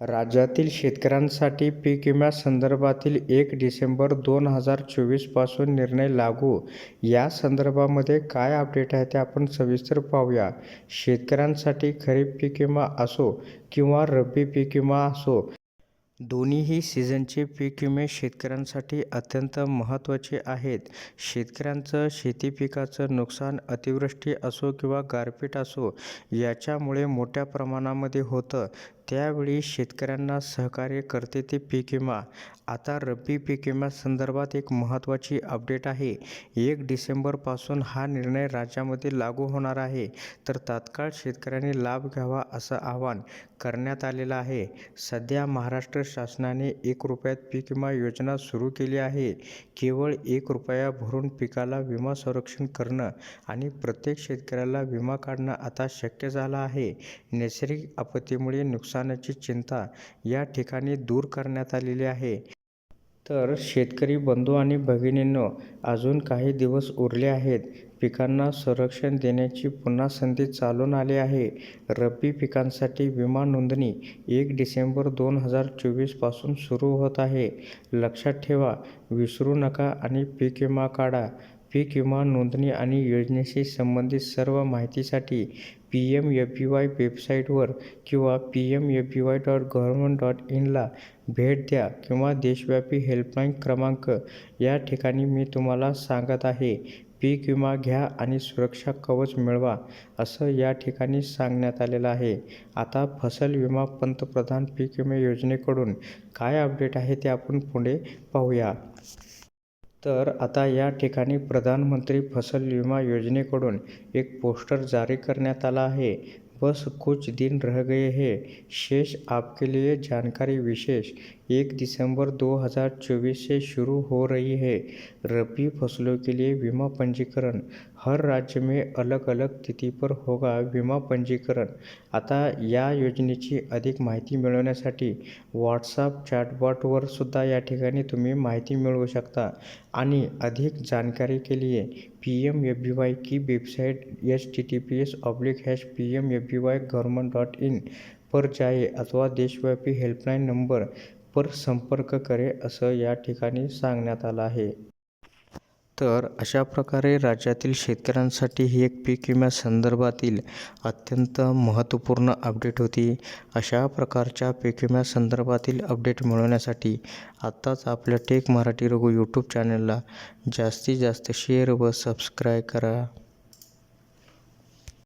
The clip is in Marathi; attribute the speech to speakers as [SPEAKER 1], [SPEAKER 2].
[SPEAKER 1] राज्यातील शेतकऱ्यांसाठी पीक विम्यासंदर्भातील एक डिसेंबर दोन हजार चोवीसपासून निर्णय लागू. या संदर्भामध्ये काय अपडेट आहे ते आपण सविस्तर पाहूया. शेतकऱ्यांसाठी खरीप पीक विमा असो किंवा रब्बी पीक विमा असो दोन्हीही सीझनचे पीक विमे शेतकऱ्यांसाठी अत्यंत महत्त्वाचे आहेत. शेतकऱ्यांचं शेती पिकाचं नुकसान अतिवृष्टी असो किंवा गारपीट असो याच्यामुळे मोठ्या प्रमाणामध्ये होतं. त्यावेळी शेतकऱ्यांना सहकार्य करते ते पीक विमा. आता रब्बी पीक विमा संदर्भात एक महत्त्वाची अपडेट आहे. एक डिसेंबरपासून हा निर्णय राज्यामध्ये लागू होणार आहे. तर तात्काळ शेतकऱ्यांनी लाभ घ्यावा असं आवाहन करण्यात आलेलं आहे. सध्या महाराष्ट्र शासनाने एक रुपयात पीक विमा योजना सुरू केली आहे. केवळ एक रुपया भरून पिकाला विमा संरक्षण करणं आणि प्रत्येक शेतकऱ्याला विमा काढणं आता शक्य झालं आहे. नैसर्गिक आपत्तीमुळे नुकसान नुकसानाची चिंता या ठिकाणी दूर करण्यात आलेली आहे. तर शेतकरी बंधू आणि भगिनींनो अजून काही दिवस उरले आहेत. पिकांना संरक्षण देण्याची पुन्हा संधी चालून आली आहे. रब्बी पिकांसाठी विमा नोंदणी एक डिसेंबर दोन हजार चोवीसपासून सुरू होत आहे. लक्षात ठेवा विसरू नका आणि पीक विमा काढा. पीक विमा नोंदणी आणि योजनेशी संबंधित सर्व माहितीसाठी P M F B Y वेबसाईटवर किंवा P M F B Y dot government dot इनला भेट द्या किंवा देशव्यापी हेल्पलाईन क्रमांक या ठिकाणी मी तुम्हाला सांगत आहे. पीक विमा घ्या आणि सुरक्षा कवच मिळवा असं या ठिकाणी सांगण्यात आलेलं आहे. आता फसल विमा पंतप्रधान पीक विमा योजनेकडून काय अपडेट आहे ते आपण पुढे पाहूया. तर आता या ठिकाणी प्रधानमंत्री फसल विमा योजनेकडून एक पोस्टर जारी करण्यात आला आहे. बस कुछ दिन रह गए हैं। शेष आपके लिए जानकारी विशेष। एक दिसंबर 2024 से शुरू हो रही है। रबी फसलों के लिए बीमा पंजीकरण। हर राज्य में अलग अलग तिथी पर होगा विमा पंजीकरण। आता या योजनेची अधिक माहिती मिळवण्यासाठी व्हॉट्सअप चॅटबॉटवर सुद्धा या ठिकाणी तुम्ही माहिती मिळवू शकता आणि अधिक जानकारी के लिए P M F B Y की website H T T P S oblique hash P M F B Y government dot in पर जाए अथवा देशव्यापी हेल्पलाईन नंबर पर संपर्क करे असं या ठिकाणी सांगण्यात आलं आहे. तर अशा प्रकारे राज्यातील शेतकऱ्यांसाठी ही एक पीक विम्यासंदर्भातील अत्यंत महत्त्वपूर्ण अपडेट होती. अशा प्रकारच्या पीक विम्यासंदर्भातील अपडेट मिळवण्यासाठी आत्ताच आपल्या टेक मराठी रघु यूट्यूब चॅनलला जास्तीत जास्त शेअर व सबस्क्राईब करा.